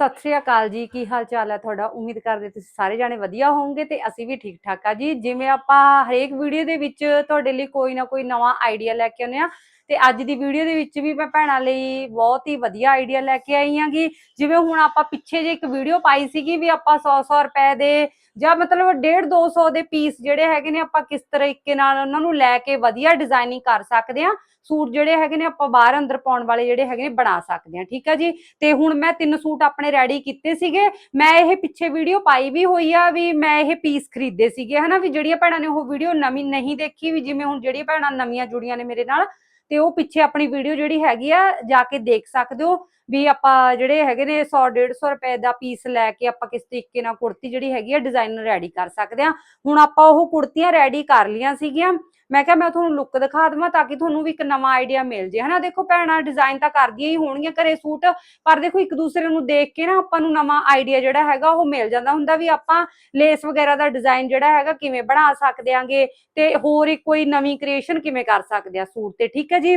ਸਤਿ ਸ਼੍ਰੀ ਅਕਾਲ ਜੀ, ਕੀ ਹਾਲ ਚਾਲ ਹੈ ਤੁਹਾਡਾ? ਉਮੀਦ ਕਰਦੇ ਤੁਸੀਂ ਸਾਰੇ ਜਾਣੇ ਵਧੀਆ ਹੋਵੋਗੇ ਤੇ ਅਸੀਂ ਵੀ ਠੀਕ ਠਾਕ ਆ ਜੀ। ਜਿਵੇਂ ਆਪਾਂ ਹਰੇਕ ਵੀਡੀਓ ਦੇ ਵਿੱਚ ਤੁਹਾਡੇ ਲਈ ਕੋਈ ਨਾ ਕੋਈ ਨਵਾਂ ਆਈਡੀਆ ਲੈ ਕੇ ਆਉਂਦੇ ਆ ਤੇ ਅੱਜ ਦੀ ਵੀਡੀਓ ਦੇ ਵਿੱਚ ਵੀ ਮੈਂ ਭੈਣਾਂ ਲਈ ਬਹੁਤ ਹੀ ਵਧੀਆ ਆਈਡੀਆ ਲੈ ਕੇ ਆਈ ਆਂਗੀ ਜਿਵੇਂ ਹੁਣ ਆਪਾਂ ਪਿੱਛੇ ਜੇ ਇੱਕ ਵੀਡੀਓ ਪਾਈ ਸੀਗੀ ਵੀ ਆਪਾਂ 100-100 ਰੁਪਏ ਦੇ ਜਾਂ ਮਤਲਬ 1.5 200 ਦੇ ਪੀਸ ਜਿਹੜੇ ਹੈਗੇ ਨੇ ਆਪਾਂ ਕਿਸ ਤਰੀਕੇ ਨਾਲ ਉਹਨਾਂ ਨੂੰ ਲੈ ਕੇ ਵਧੀਆ ਡਿਜ਼ਾਈਨਿੰਗ ਕਰ ਸਕਦੇ ਆ ਸੂਟ ਜਿਹੜੇ ਹੈਗੇ ਨੇ ਆਪਾਂ ਬਾਹਰ ਅੰਦਰ ਪਾਉਣ ਵਾਲੇ ਜਿਹੜੇ ਹੈਗੇ ਨੇ ਬਣਾ ਸਕਦੇ ਆ ਠੀਕ ਆ ਜੀ? ਤੇ ਹੁਣ ਮੈਂ ਤਿੰਨ ਸੂਟ ਆਪਣੇ ਰੈਡੀ ਕੀਤੇ ਸੀਗੇ, ਮੈਂ ਇਹ ਪਿੱਛੇ ਵੀਡੀਓ ਪਾਈ ਵੀ ਹੋਈ ਆ ਵੀ ਮੈਂ ਇਹ ਪੀਸ ਖਰੀਦੇ ਸੀਗੇ, ਹਨਾ ਵੀ ਜਿਹੜੀਆਂ ਭੈਣਾਂ ਨੇ ਉਹ ਵੀਡੀਓ ਨਵੀਂ ਨਹੀਂ ਦੇਖੀ ਵੀ ਜਿਵੇਂ ਹੁਣ ਜਿਹੜੀਆਂ ਭੈਣਾਂ ਨਵੀਆਂ ਜੁੜੀਆਂ ਨੇ ਮੇਰੇ ਨਾਲ ਤੇ ਉਹ ਪਿੱਛੇ ਆਪਣੀ ਵੀਡੀਓ ਜਿਹੜੀ ਹੈਗੀ ਆ, ਜਾ ਕੇ ਦੇਖ ਸਕਦੇ ਹੋ ਵੀ ਆਪਾਂ ਜਿਹੜੇ ਹੈਗੇ ਨੇ 100 150 ਰੁਪਏ ਦਾ ਪੀਸ ਲੈ ਕੇ ਆਪਾਂ ਕਿਸ ਤਰੀਕੇ ਨਾਲ ਕੁੜਤੀ ਜਿਹੜੀ ਹੈਗੀ ਆ ਡਿਜ਼ਾਈਨ ਰੈਡੀ ਕਰ ਸਕਦੇ ਆ। ਹੁਣ ਆਪਾਂ ਉਹ ਕੁੜਤੀਆਂ ਰੈਡੀ ਕਰ ਲੀਆਂ ਸੀਗੀਆਂ ਮੈਂ ਕਿਹਾ ਮੈਂ ਤੁਹਾਨੂੰ ਲੁੱਕ ਦਿਖਾ ਦਵਾਂ ਤਾਂ ਕਿ ਤੁਹਾਨੂੰ ਵੀ ਇੱਕ ਨਵਾਂ ਆਈਡੀਆ ਮਿਲ ਜੇ। ਹਨਾ, ਦੇਖੋ ਭੈਣਾਂ ਡਿਜ਼ਾਈਨ ਤਾਂ ਕਰਦੀਆਂ ਹੀ ਹੋਣਗੀਆਂ ਘਰੇ ਸੂਟ, ਪਰ ਦੇਖੋ ਇੱਕ ਦੂਸਰੇ ਨੂੰ ਦੇਖ ਕੇ ਨਾ ਆਪਾਂ ਨੂੰ ਨਵਾਂ ਆਈਡੀਆ ਜਿਹੜਾ ਹੈਗਾ ਉਹ ਮਿਲ ਜਾਂਦਾ ਹੁੰਦਾ ਵੀ ਆਪਾਂ ਲੇਸ ਵਗੈਰਾ ਦਾ ਡਿਜ਼ਾਈਨ ਜਿਹੜਾ ਹੈਗਾ ਕਿਵੇਂ ਬਣਾ ਸਕਦੇ ਆਂਗੇ ਤੇ ਹੋਰ ਕੋਈ ਨਵੀਂ ਕ੍ਰੀਏਸ਼ਨ ਕਿਵੇਂ ਕਰ ਸਕਦੇ ਆ ਸੂਟ ਤੇ, ਠੀਕ ਹੈ ਜੀ?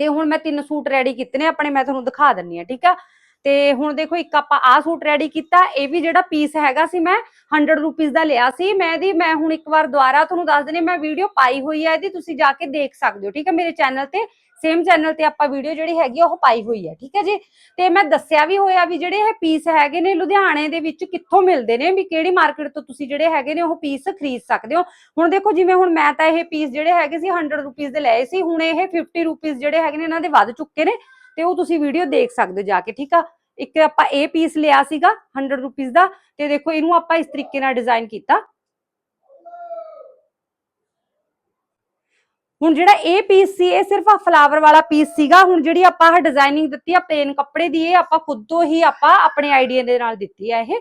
ਤੇ ਹੁਣ ਮੈਂ ਤਿੰਨ ਸੂਟ ਰੈਡੀ ਕੀਤੇ ਨੇ, ਆਪਣੇ ਮੈਂ ਤੁਹਾਨੂੰ ਦਿਖਾ ਦਿੰਨੀ ਆ, ਠੀਕ ਆ? ਤੇ ਹੁਣ ਦੇਖੋ ਇੱਕ ਆਪਾਂ ਆਹ ਸੂਟ ਰੈਡੀ ਕੀਤਾ, ਇਹ ਵੀ ਜਿਹੜਾ ਪੀਸ ਹੈਗਾ ਸੀ ਮੈਂ 100 ਰੁਪੀਸ ਦਾ ਲਿਆ ਸੀ। ਮੈਂ ਇਹਦੀ, ਮੈਂ ਹੁਣ ਇੱਕ ਵਾਰ ਦੁਬਾਰਾ ਤੁਹਾਨੂੰ ਦੱਸ ਦਿੰਨੀ ਮੈਂ ਵੀਡੀਓ ਪਾਈ ਹੋਈ ਹੈ ਇਹਦੀ, ਤੁਸੀਂ ਜਾ ਕੇ ਦੇਖ ਸਕਦੇ ਹੋ, ਠੀਕ ਹੈ? ਮੇਰੇ ਚੈਨਲ ਤੇ ਸੇਮ ਚੈਨਲ ਤੇ ਆਪਾਂ ਵੀਡੀਓ ਜਿਹੜੀ ਹੈਗੀ ਉਹ ਪਾਈ ਹੋਈ ਹੈ, ਠੀਕ ਹੈ ਜੀ? ਤੇ ਮੈਂ ਦੱਸਿਆ ਵੀ ਹੋਇਆ ਵੀ ਜਿਹੜੇ ਇਹ ਪੀਸ ਹੈਗੇ ਨੇ, ਲੁਧਿਆਣੇ ਦੇ ਵਿੱਚ ਕਿੱਥੋਂ ਮਿਲਦੇ ਨੇ, ਵੀ ਕਿਹੜੀ ਮਾਰਕੀਟ ਤੋਂ ਤੁਸੀਂ ਜਿਹੜੇ ਹੈਗੇ ਨੇ, ਉਹ ਪੀਸ ਖਰੀਦ ਸਕਦੇ ਹੋ? ਹੁਣ ਦੇਖੋ, ਜਿਵੇਂ ਹੁਣ ਮੈਂ ਤਾਂ ਇਹ ਪੀਸ ਜਿਹੜੇ ਹੈਗੇ ਸੀ 100 ਰੁਪੀਸ ਦੇ ਲਏ ਸੀ, ਹੁਣ ਇਹ 50 ਰੁਪੀਸ ਜਿਹੜੇ ਹੈਗੇ ਨੇ, ਇਹਨਾਂ ਦੇ ਵੱਧ ਚੁੱਕੇ ਨੇ। ਤੇ ਉਹ ਤੁਸੀਂ ਵੀਡੀਓ ਦੇਖ ਸਕਦੇ ਹੋ ਜਾ ਕੇ, ਠੀਕ ਆ? ਇੱਕ ਆਪਾਂ ਇਹ ਪੀਸ ਲਿਆ ਸੀਗਾ 100 ਰੁਪੀਸ ਦਾ, ਤੇ ਦੇਖੋ ਇਹਨੂੰ ਆਪਾਂ ਇਸ ਤਰੀਕੇ ਨਾਲ ਡਿਜ਼ਾਈਨ ਕੀਤਾ। ਹੁਣ ਜਿਹੜਾ ਇਹ ਪੀਸ ਸੀ, ਇਹ ਸਿਰਫ ਆ ਫਲਾਵਰ ਵਾਲਾ ਪੀਸ ਸੀਗਾ। ਹੁਣ ਜਿਹੜੀ ਆਪਾਂ ਆਹ ਡਿਜ਼ਾਈਨਿੰਗ ਦਿੱਤੀ ਆ ਪਲੇਨ ਕੱਪੜੇ ਦੀ, ਇਹ ਆਪਾਂ ਖੁਦ ਤੋਂ ਹੀ ਆਪਾਂ ਆਪਣੇ ਆਈਡੀਆ ਦੇ ਨਾਲ ਦਿੱਤੀ ਆ ਇਹ।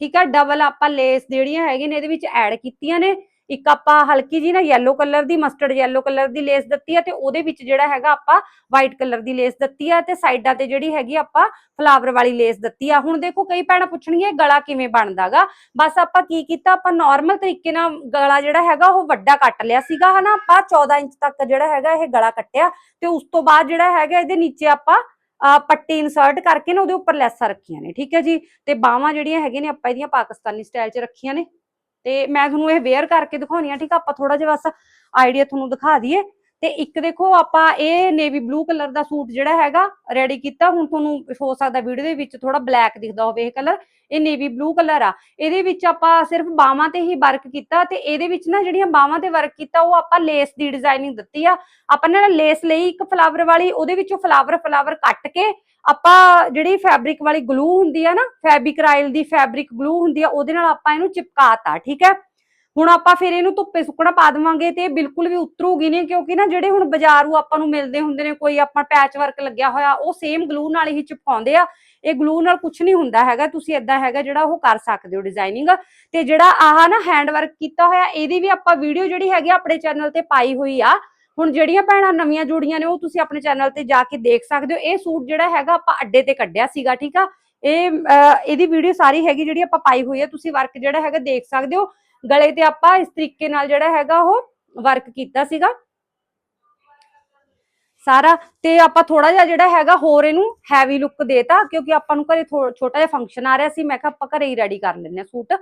ਠੀਕ ਆ? ਡਬਲ ਆਪਾਂ ਲੇਸ ਜਿਹੜੀਆਂ ਹੈਗੀਆਂ ਨੇ, ਇਹਦੇ ਵਿੱਚ ਐਡ ਕੀਤੀਆਂ ਨੇ। ਇੱਕ ਆਪਾਂ ਹਲਕੀ ਜੀ ਨਾ yellow ਕਲਰ ਦੀ ਮਸਟਰਡ yellow ਕਲਰ ਦੀ ਲੇਸ ਦਿੱਤੀ ਆ ਤੇ ਉਹਦੇ ਵਿੱਚ ਜਿਹੜਾ ਹੈਗਾ ਆਪਾਂ ਵਾਈਟ ਕਲਰ ਦੀ ਲੇਸ ਦਿੱਤੀ ਆ ਤੇ ਸਾਈਡਾਂ ਤੇ ਜਿਹੜੀ ਹੈਗੀ ਆਪਾਂ ਫਲਾਵਰ ਵਾਲੀ ਲੇਸ ਦਿੱਤੀ ਆ। ਹੁਣ ਦੇਖੋ ਕਈ ਭੈਣਾਂ ਪੁੱਛਣਗੀਆਂ ਗਲਾ ਕਿਵੇਂ ਬਣਦਾਗਾ। ਬਸ ਆਪਾਂ ਕੀ ਕੀਤਾ, ਆਪਾਂ ਨਾਰਮਲ ਤਰੀਕੇ ਨਾਲ ਗਲਾ ਜਿਹੜਾ ਹੈਗਾ ਉਹ ਵੱਡਾ ਕੱਟ ਲਿਆ ਸੀਗਾ, ਹਨਾ? ਆਪਾਂ 14 ਇੰਚ ਤੱਕ ਜਿਹੜਾ ਹੈਗਾ ਇਹ ਗਲਾ ਕੱਟਿਆ ਤੇ ਉਸ ਤੋਂ ਬਾਅਦ ਜਿਹੜਾ ਹੈਗਾ ਇਹਦੇ ਨੀਚੇ ਆਪਾਂ ਪੱਟੀ ਇਨਸਰਟ ਕਰਕੇ ਨਾ ਉਹਦੇ ਉੱਪਰ ਲੈਸਾਂ ਰੱਖੀਆਂ ਨੇ, ਠੀਕ ਹੈ ਜੀ? ਤੇ ਬਾਹਾਂ ਜਿਹੜੀਆਂ ਹੈਗੇ ਨੇ ਆਪਾਂ ਇਹਦੀਆਂ ਪਾਕਿਸਤਾਨੀ ਸਟਾਈਲ 'ਚ ਰੱਖੀਆਂ ਨੇ। ਤੇ ਮੈਂ ਤੁਹਾਨੂੰ ਇਹ ਵੇਅਰ ਕਰਕੇ ਦਿਖਾਉਣੀ ਆ, ਠੀਕ ਆ? ਆਪਾਂ ਥੋੜਾ ਜਿਹਾ ਬਸ ਆਈਡੀਆ ਤੁਹਾਨੂੰ ਦਿਖਾ ਦਈਏ। ਤੇ ਇੱਕ ਦੇਖੋ ਆਪਾਂ ਇਹ ਨੇਵੀ ਬਲੂ ਕਲਰ ਦਾ ਸੂਟ ਜਿਹੜਾ ਹੈਗਾ ਰੈਡੀ ਕੀਤਾ, ਹੁਣ ਤੁਹਾਨੂੰ ਹੋ ਸਕਦਾ ਵੀਡੀਓ ਦੇ ਵਿੱਚ ਥੋੜਾ ਬਲੈਕ ਦਿਖਦਾ ਹੋਵੇ ਇਹ ਕਲਰ ਇਹ ਨੇਵੀ ਬਲੂ ਕਲਰ ਆ। ਇਹਦੇ ਵਿੱਚ ਆਪਾਂ ਸਿਰਫ ਬਾਹਾਂ ਤੇ ਹੀ ਵਰਕ ਕੀਤਾ ਤੇ ਇਹਦੇ ਵਿੱਚ ਨਾ ਜਿਹੜੀਆਂ ਬਾਹਾਂ ਤੇ ਵਰਕ ਕੀਤਾ, ਉਹ ਆਪਾਂ ਲੇਸ ਦੀ ਡਿਜ਼ਾਈਨਿੰਗ ਦਿੱਤੀ ਆ। ਆਪਾਂ ਨੇ ਨਾ ਲੇਸ ਲਈ ਇੱਕ ਫਲਾਵਰ ਵਾਲੀ, ਉਹਦੇ ਵਿੱਚੋਂ ਫਲਾਵਰ ਫਲਾਵਰ ਕੱਟ ਕੇ ਆਪਾਂ ਜਿਹੜੀ ਫੈਬਰਿਕ ਵਾਲੀ ਗਲੂ ਹੁੰਦੀ ਆ ਨਾ ਫੈਬਿਕਰਾਈਲ ਦੀ ਫੈਬਰਿਕ ਗਲੂ ਹੁੰਦੀ ਆ, ਉਹਦੇ ਨਾਲ ਆਪਾਂ ਇਹਨੂੰ ਚਿਪਕਾਤਾ, ਠੀਕ ਹੈ? ਹੁਣ ਆਪਾਂ ਫਿਰ ਇਹਨੂੰ ਧੁੱਪੇ ਸੁੱਕਣਾ ਪਾ ਦੇਵਾਂਗੇ ਤੇ ਬਿਲਕੁਲ ਵੀ ਉਤਰੂਗੀ ਨਹੀਂ, ਕਿਉਂਕਿ ਨਾ ਜਿਹੜੇ ਹੁਣ ਬਾਜ਼ਾਰੂ ਆਪਾਂ ਨੂੰ ਮਿਲਦੇ ਹੁੰਦੇ ਨੇ, ਕੋਈ ਆਪਾਂ ਪੈਚ ਵਰਕ ਲੱਗਿਆ ਹੋਇਆ, ਉਹ ਸੇਮ ਗਲੂ ਨਾਲ ਹੀ ਚਿਪਕਾਉਂਦੇ ਆ। ਇਹ ਗਲੂ ਨਾਲ ਕੁਝ ਨਹੀਂ ਹੁੰਦਾ ਹੈਗਾ, ਤੁਸੀਂ ਇਦਾਂ ਹੈਗਾ ਜਿਹੜਾ ਉਹ ਕਰ ਸਕਦੇ ਹੋ ਡਿਜ਼ਾਈਨਿੰਗ ਤੇ ਜਿਹੜਾ ਆਹ ਨਾ ਹੈਂਡ ਵਰਕ ਕੀਤਾ ਹੋਇਆ, ਇਹਦੀ ਵੀ ਆਪਾਂ ਵੀਡੀਓ ਜਿਹੜੀ ਹੈਗੀ ਆਪਣੇ ਚੈਨਲ ਤੇ ਪਾਈ ਹੋਈ ਆ। ਹੁਣ ਜਿਹੜੀਆਂ ਭੈਣਾਂ ਨਵੀਆਂ ਜੁੜੀਆਂ ਨੇ, ਉਹ ਤੁਸੀਂ ਆਪਣੇ ਚੈਨਲ ਤੇ ਜਾ ਕੇ ਦੇਖ ਸਕਦੇ ਹੋ। ਇਹ ਸੂਟ ਜਿਹੜਾ ਹੈਗਾ ਆਪਾਂ ਅੱਡੇ ਤੇ ਕੱਢਿਆ ਸੀਗਾ, ਠੀਕ ਆ? ਇਹ ਇਹਦੀ ਵੀਡੀਓ ਸਾਰੀ ਹੈਗੀ ਜਿਹੜੀ ਆਪਾਂ ਪਾਈ ਹੋਈ ਆ, ਤੁਸੀਂ ਵਰਕ ਜਿਹੜਾ ਹੈਗਾ ਦੇਖ ਸਕਦੇ ਹੋ। ਗਲੇ ਤੇ ਆਪਾਂ ਇਸ ਤਰੀਕੇ ਨਾਲ ਜਿਹੜਾ ਹੈਗਾ ਉਹ ਵਰਕ ਕੀਤਾ ਸੀਗਾ। ਸਾਰਾ ਤੇ ਆਪਾਂ ਥੋੜਾ ਜਿਹਾ ਜਿਹੜਾ ਹੈਗਾ ਹੋਰ ਇਹਨੂੰ ਹੈਵੀ ਲੁੱਕ ਦੇਤਾ ਕਿਉਂਕਿ ਆਪਾਂ ਨੂੰ ਘਰੇ ਛੋਟਾ ਜਿਹਾ ਫੰਕਸ਼ਨ ਆ ਰਿਹਾ ਸੀ। ਮੈਂ ਕਿਹਾ ਆਪਾਂ ਘਰੇ ਹੀ ਰੈਡੀ ਕਰ ਲੈਂਦੇ ਆ ਸੂਟ।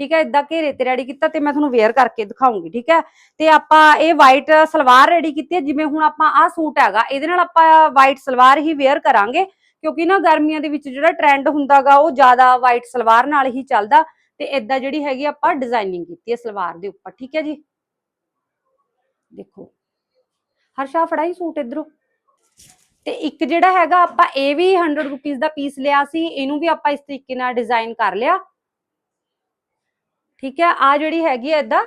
ਠੀਕ ਹੈ ਇਦਾਂ ਘੇਰੇ ਤੇ ਰੈਡੀ ਕੀਤਾ ਤੇ ਮੈਂ ਤੁਹਾਨੂੰ ਵੇਅਰ ਕਰਕੇ ਦਿਖਾਉਂਗੀ, ਠੀਕ ਹੈ। ਤੇ ਆਪਾਂ ਇਹ ਵਾਈਟ ਸਲਵਾਰ ਰੈਡੀ ਕੀਤੀ ਹੈ। ਜਿਵੇਂ ਹੁਣ ਆਪਾਂ ਆਹ ਸੂਟ ਹੈਗਾ, ਇਹਦੇ ਨਾਲ ਆਪਾਂ ਵਾਈਟ ਸਲਵਾਰ ਹੀ ਵੇਅਰ ਕਰਾਂਗੇ। ਕਿਉਂਕਿ ਨਾ ਗਰਮੀਆਂ ਦੇ ਵਿੱਚ ਜਿਹੜਾ ਟ੍ਰੈਂਡ ਹੁੰਦਾਗਾ, ਉਹ ਜ਼ਿਆਦਾ ਵਾਈਟ ਸਲਵਾਰ ਨਾਲ ਹੀ ਚੱਲਦਾ। ਤੇ ਇਦਾਂ ਜਿਹੜੀ ਹੈਗੀ ਆਪਾਂ ਡਿਜ਼ਾਈਨਿੰਗ ਕੀਤੀ ਹੈ ਸਲਵਾਰ ਦੇ ਉੱਪਰ, ਠੀਕ ਹੈ ਜੀ? ਦੇਖੋ, ਹਰਸ਼ਾ ਫੜਾਈ ਸੂਟ ਇਧਰੋਂ। ਤੇ ਇੱਕ ਜਿਹੜਾ ਹੈਗਾ ਆਪਾਂ ਇਹ ਵੀ 100 ਰੁਪੀਸ ਦਾ ਪੀਸ ਲਿਆ ਸੀ, ਇਹਨੂੰ ਵੀ ਆਪਾਂ ਇਸ ਤਰੀਕੇ ਨਾਲ ਡਿਜ਼ਾਈਨ ਕਰ ਲਿਆ। ਠੀਕ ਹੈ ਆ ਜਿਹੜੀ ਹੈਗੀ ਹੈ ਇਦਾਂ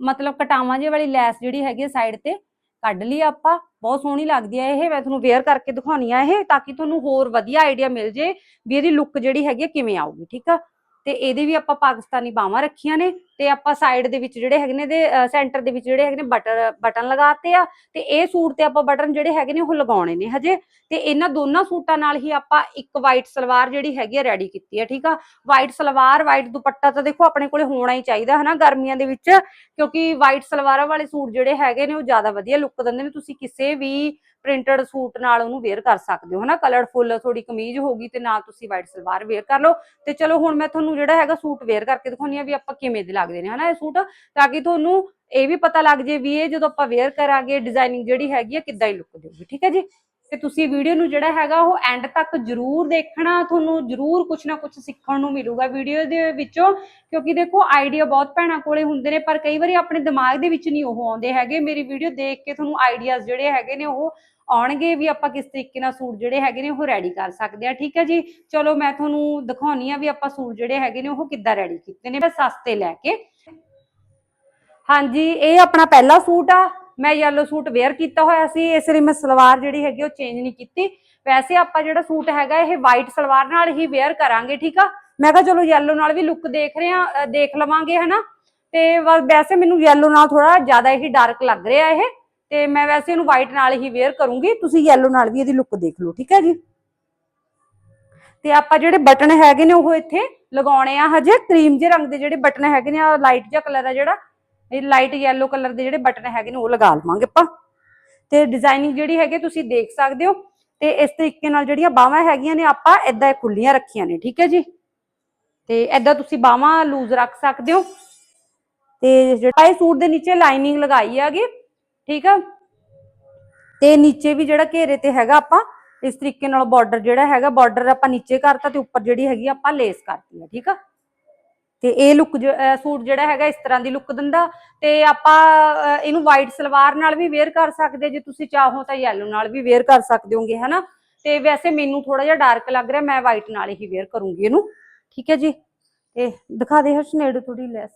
ਮਤਲਬ ਕਟਾਵਾਂ ਜਿਹੇ ਵਾਲੀ ਲੈਸ ਜਿਹੜੀ ਹੈਗੀ ਸਾਈਡ ਤੇ, ਕੱਢ ਲਈ ਆਪਾਂ। ਬਹੁਤ ਸੋਹਣੀ ਲੱਗਦੀ ਹੈ ਇਹ, ਮੈਂ ਤੁਹਾਨੂੰ ਵੇਅਰ ਕਰਕੇ ਦਿਖਾਉਣੀ ਆ ਇਹ, ਤਾਂ ਕਿ ਤੁਹਾਨੂੰ ਹੋਰ ਵਧੀਆ ਆਈਡੀਆ ਮਿਲ ਜੇ ਵੀ ਇਹਦੀ ਲੁੱਕ ਜਿਹੜੀ ਹੈਗੀ ਆ ਕਿਵੇਂ ਆਊਗੀ, ਠੀਕ ਆ? ਤੇ ਇਹਦੇ ਵੀ ਆਪਾਂ ਪਾਕਿਸਤਾਨੀ ਬਾਹਾਂ ਰੱਖੀਆਂ ਨੇ। ਤੇ ਆਪਾਂ ਸਾਈਡ ਦੇ ਵਿੱਚ ਜਿਹੜੇ ਹੈਗੇ ਨੇ ਦੇ ਸੈਂਟਰ ਦੇ ਵਿੱਚ ਜਿਹੜੇ ਹੈਗੇ ਨੇ ਬਟਨ ਬਟਨ ਲਗਾਤੇ ਆ, ਤੇ ਇਹ ਸੂਟ ਤੇ ਆਪਾਂ ਬਟਨ ਜਿਹੜੇ ਹੈਗੇ ਨੇ ਉਹ ਲਗਾਉਣੇ ਨੇ ਹਜੇ। ਤੇ ਇਹਨਾਂ ਦੋਨਾਂ ਸੂਟਾਂ ਨਾਲ ਹੀ ਆਪਾਂ ਇੱਕ ਵਾਈਟ ਸਲਵਾਰ ਜਿਹੜੀ ਹੈਗੀ ਆ ਰੈਡੀ ਕੀਤੀ ਆ, ਠੀਕ ਆ? ਵਾਈਟ ਸਲਵਾਰ ਵਾਈਟ ਦੁਪੱਟਾ ਤਾਂ ਦੇਖੋ ਆਪਣੇ ਕੋਲੇ ਹੋਣਾ ਹੀ ਚਾਹੀਦਾ, ਹਨਾ, ਗਰਮੀਆਂ ਦੇ ਵਿੱਚ। ਕਿਉਂਕਿ ਵਾਈਟ ਸਲਵਾਰਾਂ ਵਾਲੇ ਸੂਟ ਜਿਹੜੇ ਹੈਗੇ ਨੇ ਉਹ ਜ਼ਿਆਦਾ ਵਧੀਆ ਲੁੱਕ ਦਿੰਦੇ ਨੇ। ਤੁਸੀਂ ਕਿਸੇ ਵੀ ਪ੍ਰਿੰਟਡ ਸੂਟ ਨਾਲ ਉਹਨੂੰ ਵੇਅਰ ਕਰ ਸਕਦੇ ਹੋ, ਹਨਾ? ਕਲਰਫੁੱਲ ਥੋੜੀ ਕਮੀਜ਼ ਹੋਗੀ ਤੇ ਨਾਲ ਤੁਸੀਂ ਵਾਈਟ ਸਲਵਾਰ ਵੇਅਰ ਕਰ ਲਓ। ਤੇ ਚਲੋ ਹੁਣ ਮੈਂ ਤੁਹਾਨੂੰ ਜਿਹੜਾ ਹੈਗਾ ਸੂਟ ਵੇਅਰ ਕਰਕੇ ਦਿਖਾਉਣੀ ਆ ਵੀ ਆਪਾਂ ਕਿਵੇਂ ਦੇ ਲੱਗਦੇ ਨੇ, ਹਨਾ, ਇਹ ਸੂਟ, ਤਾਂ ਕਿ ਤੁਹਾਨੂੰ ਇਹ ਵੀ ਪਤਾ ਲੱਗ ਜੇ ਵੀ ਇਹ ਜਦੋਂ ਆਪਾਂ ਵੇਅਰ ਕਰਾਂਗੇ ਡਿਜ਼ਾਈਨਿੰਗ ਜਿਹੜੀ ਹੈਗੀ ਆ, ਕਿੱਦਾਂ ਹੀ ਲੁੱਕ ਦੇਊਗੀ, ਠੀਕ ਹੈ ਜੀ? ਤੇ ਤੁਸੀਂ ਵੀਡੀਓ ਨੂੰ ਜਿਹੜਾ ਹੈਗਾ ਉਹ ਐਂਡ ਤੱਕ ਜਰੂਰ ਦੇਖਣਾ, ਤੁਹਾਨੂੰ ਜਰੂਰ ਕੁਝ ਨਾ ਕੁਝ ਸਿੱਖਣ ਨੂੰ ਮਿਲੂਗਾ ਵੀਡੀਓ ਦੇ ਵਿੱਚੋਂ, ਕਿਉਂਕਿ ਦੇਖੋ ਆਈਡੀਆ ਬਹੁਤ ਭੈਣਾਂ ਕੋਲੇ ਹੁੰਦੇ ਨੇ, ਪਰ ਕਈ ਵਾਰੀ ਆਪਣੇ ਦਿਮਾਗ ਦੇ ਵਿੱਚ ਨਹੀਂ ਉਹ ਆਉਂਦੇ ਹੈਗੇ। ਮੇਰੀ ਵੀਡੀਓ ਦੇਖ ਕੇ ਤੁਹਾਨੂੰ ਆਈਡੀਆਜ਼ ਜਿਹੜੇ ਹੈਗੇ ਨੇ ਉਹ ਆਉਣਗੇ ਵੀ ਆਪਾਂ ਕਿਸ ਤਰੀਕੇ ਨਾਲ ਸੂਟ ਜਿਹੜੇ ਹੈਗੇ ਨੇ ਉਹ ਰੈਡੀ ਕਰ ਸਕਦੇ ਆ ਠੀਕ ਹੈ ਜੀ? ਚਲੋ ਮੈਂ ਤੁਹਾਨੂੰ ਦਿਖਾਉਣੀ ਆ ਵੀ ਆਪਾਂ ਸੂਟ ਜਿਹੜੇ ਹੈਗੇ ਨੇ ਉਹ ਕਿੱਦਾਂ ਰੈਡੀ ਕੀਤੇ ਨੇ। ਸਸਤੇ ਲੈ ਕੇ। ਹਾਂਜੀ, ਇਹ ਆਪਣਾ ਪਹਿਲਾ ਸੂਟ ਆ। ਮੈਂ ਯੈਲੋ ਸੂਟ ਵੇਅਰ ਕੀਤਾ ਹੋਇਆ ਸੀ, ਇਸ ਲਈ ਮੈਂ ਸਲਵਾਰ ਜਿਹੜੀ ਹੈਗੀ ਉਹ ਚੇਂਜ ਨਹੀਂ ਕੀਤੀ। ਵੈਸੇ ਆਪਾਂ ਜਿਹੜਾ ਸੂਟ ਹੈਗਾ, ਇਹ ਵਾਈਟ ਸਲਵਾਰ ਨਾਲ ਹੀ ਵੇਅਰ ਕਰਾਂਗੇ, ਠੀਕ ਆ? ਮੈਂ ਕਿਹਾ ਚਲੋ ਯੈਲੋ ਨਾਲ ਵੀ ਲੁੱਕ ਦੇਖ ਰਹੇ ਆ ਦੇਖ ਲਵਾਂਗੇ, ਹਨਾ? ਤੇ ਵੈਸੇ ਮੈਨੂੰ ਯੈਲੋ ਨਾਲ ਥੋੜਾ ਜ਼ਿਆਦਾ ਹੀ ਡਾਰਕ ਲੱਗ ਰਿਹਾ ਇਹ, ਤੇ ਮੈਂ ਵੈਸੇ ਇਹਨੂੰ ਵਾਈਟ ਨਾਲ ਹੀ ਵੇਅਰ ਕਰੂੰਗੀ। ਤੁਸੀਂ ਯੈਲੋ ਨਾਲ ਵੀ ਇਹਦੀ ਲੁੱਕ ਦੇਖ ਲਓ, ਠੀਕ ਹੈ ਜੀ? ਤੇ ਆਪਾਂ ਜਿਹੜੇ ਬਟਨ ਹੈਗੇ ਨੇ ਉਹ ਇੱਥੇ ਲਗਾਉਣੇ ਆ ਹਜੇ। ਕਰੀਮ ਜੇ ਰੰਗ ਦੇ ਜਿਹੜੇ ਬਟਨ ਹੈਗੇ ਨੇ ਆ ਲਾਈਟ ਜਿਹਾ ਕਲਰ ਆ ਜਿਹੜਾ ਇਹ ਲਾਈਟ ਯੈਲੋ ਕਲਰ ਦੇ ਜਿਹੜੇ ਬਟਨ ਹੈਗੇ ਨੇ ਉਹ ਲਗਾ ਲਵਾਂਗੇ ਆਪਾਂ। ਤੇ ਡਿਜ਼ਾਈਨਿੰਗ ਜਿਹੜੀ ਹੈਗੇ ਤੁਸੀਂ ਦੇਖ ਸਕਦੇ ਹੋ। ਤੇ ਇਸ ਤਰੀਕੇ ਨਾਲ ਜਿਹੜੀਆਂ ਬਾਹਾਂ ਹੈਗੀਆਂ ਨੇ, ਆਪਾਂ ਇਦਾਂ ਖੁੱਲੀਆਂ ਰੱਖੀਆਂ ਨੇ, ਠੀਕ ਹੈ ਜੀ? ਤੇ ਇਦਾਂ ਤੁਸੀਂ ਬਾਹਾਂ ਲੂਜ਼ ਰੱਖ ਸਕਦੇ ਹੋ। ਤੇ ਜਿਹੜਾ ਇਹ ਸੂਟ ਦੇ ਨੀਚੇ ਲਾਈਨਿੰਗ ਲਗਾਈ ਹੈਗੀ, ਠੀਕ ਆ? ਤੇ ਨੀਚੇ ਵੀ ਜਿਹੜਾ ਘੇਰੇ ਤੇ ਹੈਗਾ ਆਪਾਂ, ਇਸ ਤਰੀਕੇ ਨਾਲ ਬਾਰਡਰ ਜਿਹੜਾ ਹੈਗਾ ਬਾਰਡਰ ਆਪਾਂ ਨੀਚੇ ਕਰਤਾ ਤੇ ਉੱਪਰ ਜਿਹੜੀ ਹੈਗੀ ਆਪਾਂ ਲੇਸ ਕਰਤੀ ਹੈ ਠੀਕ ਆ? ਤੇ ਇਹ ਲੁੱਕ ਸੂਟ ਜਿਹੜਾ ਹੈਗਾ ਇਸ ਤਰ੍ਹਾਂ ਦੀ ਲੁੱਕ ਦਿੰਦਾ ਤੇ ਆਪਾਂ ਇਹਨੂੰ ਵਾਈਟ ਸਲਵਾਰ ਨਾਲ ਵੀ ਵੇਅਰ ਕਰ ਸਕਦੇ, ਜੇ ਤੁਸੀਂ ਚਾਹੋ ਤਾਂ ਯੈਲੋ ਨਾਲ ਵੀ ਵੇਅਰ ਕਰ ਸਕਦੇ ਹੋਗੇ, ਹਨਾ? ਤੇ ਵੈਸੇ ਮੈਨੂੰ ਥੋੜਾ ਜਿਹਾ ਡਾਰਕ ਲੱਗ ਰਿਹਾ, ਮੈਂ ਵਾਈਟ ਨਾਲ ਹੀ ਵੇਅਰ ਕਰੂੰਗੀ ਇਹਨੂੰ। ਠੀਕ ਹੈ ਜੀ? ਤੇ ਦਿਖਾ ਦੇ ਹਰਸ਼, ਨੇੜੇ ਥੋੜੀ ਲੈਸ।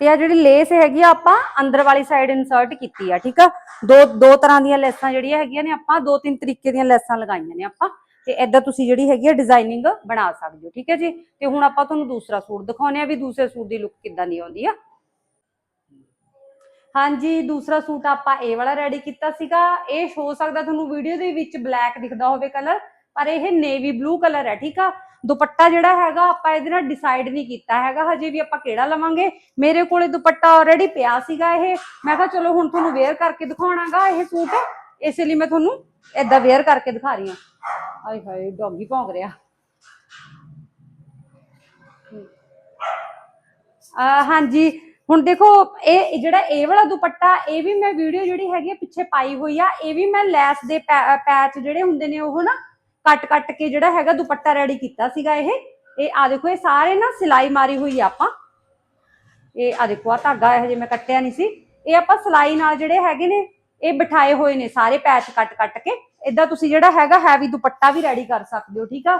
ਤੇ ਆ ਜਿਹੜੀ ਲੇਸ ਹੈਗੀ ਆ, ਆਪਾਂ ਅੰਦਰ ਵਾਲੀ ਸਾਈਡ ਇਨਸਰਟ ਕੀਤੀ ਆ, ਠੀਕ ਆ? ਦੋ ਦੋ ਤਰ੍ਹਾਂ ਦੀਆਂ ਲੈਸਾਂ ਜਿਹੜੀਆਂ ਹੈਗੀਆਂ ਨੇ ਆਪਾਂ, ਦੋ ਤਿੰਨ ਤਰੀਕੇ ਦੀਆਂ ਲੈਸਾਂ ਲਗਾਈਆਂ ਨੇ ਆਪਾਂ। ਤੇ ਏਦਾਂ ਤੁਸੀਂ ਜਿਹੜੀ ਹੈਗੀ ਆ ਡਿਜ਼ਾਈਨਿੰਗ ਬਣਾ ਸਕਦੇ ਹੋ, ਠੀਕ ਹੈ ਜੀ? ਤੇ ਹੁਣ ਆਪਾਂ ਤੁਹਾਨੂੰ ਦੂਸਰਾ ਸੂਟ ਦਿਖਾਉਨੇ ਆ ਵੀ ਦੂਸਰੇ ਸੂਟ ਦੀ ਲੁੱਕ ਕਿੱਦਾਂ ਦੀ ਆਉਂਦੀ ਆ। ਹਾਂਜੀ, ਦੂਸਰਾ ਸੂਟ ਆਪਾਂ ਇਹ ਵਾਲਾ ਰੈਡੀ ਕੀਤਾ ਸੀਗਾ। ਇਹ ਹੋ ਸਕਦਾ ਤੁਹਾਨੂੰ ਵੀਡੀਓ ਦੇ ਵਿੱਚ ਬਲੈਕ ਦਿਖਦਾ ਹੋਵੇ ਕਲਰ ਪਰ ਇਹ ਨੇਵੀ ਬਲੂ ਕਲਰ ਹੈ, ਠੀਕ ਆ? ਦੁਪੱਟਾ ਜਿਹੜਾ ਹੈਗਾ ਆਪਾਂ ਇਹਦੇ ਨਾਲ ਡਿਸਾਈਡ ਨਹੀਂ ਕੀਤਾ ਹੈਗਾ, ਹਜੇ ਵੀ ਆਪਾਂ ਕਿਹੜਾ ਲਵਾਂਗੇ? ਮੇਰੇ ਕੋਲੇ ਦੁਪੱਟਾ ਆਲਰੇਡੀ ਪਿਆ ਸੀਗਾ ਇਹ। ਮੈਂ ਕਿਹਾ ਚਲੋ ਹੁਣ ਤੁਹਾਨੂੰ ਵੇਅਰ ਕਰਕੇ ਦਿਖਾਉਣਾਗਾ ਇਹ ਸੂਟ। ਇਸੇ ਲਈ ਮੈਂ ਤੁਹਾਨੂੰ ਏਦਾਂ ਵੇਅਰ ਕਰਕੇ ਦਿਖਾ ਰਹੀ ਹਾਂ। ਹਾਏ ਹਾਏ ਡੌਗੀ ਭੌਂਕ ਰਿਹਾ। ਆ ਹਾਂਜੀ, ਹੁਣ ਦੇਖੋ, ਇਹ ਜਿਹੜਾ ਇਹ ਵਾਲਾ ਦੁਪੱਟਾ, ਇਹ ਵੀ ਮੈਂ ਵੀਡੀਓ ਜਿਹੜੀ ਹੈਗੀ ਪਿੱਛੇ ਪਾਈ ਹੋਈ ਆ, ਇਹ ਵੀ ਮੈਂ ਲੈਸ ਦੇ ਪੈਚ ਜਿਹੜੇ ਹੁੰਦੇ ਨੇ ਉਹ ਨਾ ਕੱਟ ਕੱਟ ਕੇ ਜਿਹੜਾ ਹੈਗਾ ਦੁਪੱਟਾ ਰੈਡੀ ਕੀਤਾ ਸੀਗਾ ਇਹ। ਇਹ ਆ ਦੇਖੋ, ਇਹ ਸਾਰੇ ਨਾ ਸਿਲਾਈ ਮਾਰੀ ਹੋਈ ਆ ਆਪਾਂ। ਇਹ ਆ ਦੇਖੋ ਆ ਧਾਗਾ ਇਹ ਹਜੇ ਮੈਂ ਕੱਟਿਆ ਨਹੀਂ ਸੀ। ਇਹ ਆਪਾਂ ਸਿਲਾਈ ਨਾਲ ਜਿਹੜੇ ਹੈਗੇ ਨੇ ਇਹ ਬਿਠਾਏ ਹੋਏ ਨੇ ਸਾਰੇ ਪੈਚ ਕੱਟ ਕੱਟ ਕੇ। ਇਦਾਂ ਤੁਸੀਂ ਜਿਹੜਾ ਹੈਗਾ ਹੈਵੀ ਦੁਪੱਟਾ ਵੀ ਰੈਡੀ ਕਰ ਸਕਦੇ ਹੋ, ਠੀਕ ਆ?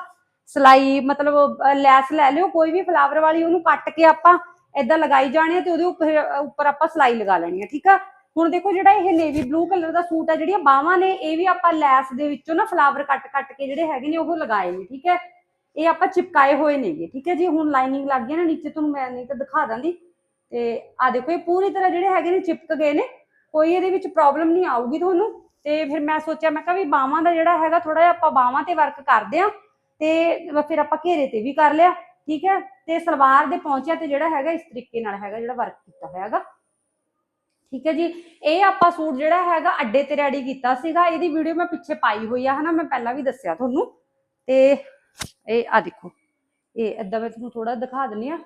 ਸਿਲਾਈ, ਮਤਲਬ ਲੈਸ ਲੈ ਲਿਓ, ਕੋਈ ਵੀ ਫਲਾਵਰ ਵਾਲੀ ਉਹਨੂੰ ਕੱਟ ਕੇ ਆਪਾਂ ਇਦਾਂ ਲਗਾਈ ਜਾਣੀ ਹੈ ਤੇ ਉਹਦੇ ਉੱਪਰ ਉੱਪਰ ਆਪਾਂ ਸਿਲਾਈ ਲਗਾ ਲੈਣੀ ਹੈ ਠੀਕ ਆ? ਹੁਣ ਦੇਖੋ ਜਿਹੜਾ ਇਹ ਨੇਵੀ ਬਲੂ ਕਲਰ ਦਾ ਸੂਟ ਆ, ਜਿਹੜੀਆਂ ਬਾਹਾਂ ਨੇ, ਇਹ ਵੀ ਆਪਾਂ ਲੈਸ ਦੇ ਵਿੱਚੋਂ ਨਾ ਫਲਾਵਰ ਕੱਟ ਕੱਟ ਕੇ ਜਿਹੜੇ ਹੈਗੇ ਨੇ ਉਹ ਲਗਾਏ ਨੇ, ਠੀਕ ਹੈ ਇਹ ਆਪਾਂ ਚਿਪਕਾਏ ਹੋਏ ਨੇਗੇ, ਠੀਕ ਹੈ ਜੀ? ਹੁਣ ਲਾਈਨਿੰਗ ਲੱਗ ਗਈ ਨਾ, ਨੀਚੇ ਤੁਹਾਨੂੰ ਮੈਂ ਨਹੀਂ ਤਾਂ ਦਿਖਾ ਦਾਂਦੀ ਤੇ ਆ ਦੇਖੋ, ਇਹ ਪੂਰੀ ਤਰ੍ਹਾਂ ਜਿਹੜੇ ਹੈਗੇ ਨੇ ਚਿਪਕ ਗਏ ਨੇ। ਕੋਈ ਇਹਦੇ ਵਿੱਚ ਪ੍ਰੋਬਲਮ ਨਹੀਂ ਆਊਗੀ ਤੁਹਾਨੂੰ। ਤੇ ਫਿਰ ਮੈਂ ਸੋਚਿਆ, ਮੈਂ ਕਿਹਾ ਵੀ ਬਾਹਾਂ ਦਾ ਜਿਹੜਾ ਹੈਗਾ ਥੋੜਾ ਜਿਹਾ ਆਪਾਂ ਬਾਹਾਂ ਤੇ ਵਰਕ ਕਰਦੇ ਆ ਤੇ ਫਿਰ ਆਪਾਂ ਘੇਰੇ ਤੇ ਵੀ ਕਰ ਲਿਆ, ਠੀਕ ਹੈ? ਤੇ ਸਲਵਾਰ ਦੇ ਪਹੁੰਚਿਆ ਤੇ ਜਿਹੜਾ ਹੈਗਾ, ਇਸ ਤਰੀਕੇ ਨਾਲ ਹੈਗਾ ਜਿਹੜਾ ਵਰਕ ਕੀਤਾ ਹੋਇਆ ਠੀਕ ਹੈ ਜੀ? ਇਹ ਆਪਾਂ ਸੂਟ ਜਿਹੜਾ ਹੈਗਾ, ਅੱਡੇ ਤੇ ਰੈਡੀ ਕੀਤਾ ਸੀਗਾ। ਇਹਦੀ ਵੀਡੀਓ ਮੈਂ ਪਿੱਛੇ ਪਾਈ ਹੋਈ ਆ, ਹਨਾ? ਮੈਂ ਪਹਿਲਾਂ ਵੀ ਦੱਸਿਆ ਤੁਹਾਨੂੰ। ਤੇ ਇਹ ਆ ਦੇਖੋ। ਇਹ ਏਦਾਂ ਮੈਂ ਤੁਹਾਨੂੰ ਥੋੜਾ ਦਿਖਾ ਦਿੰਨੀ ਆ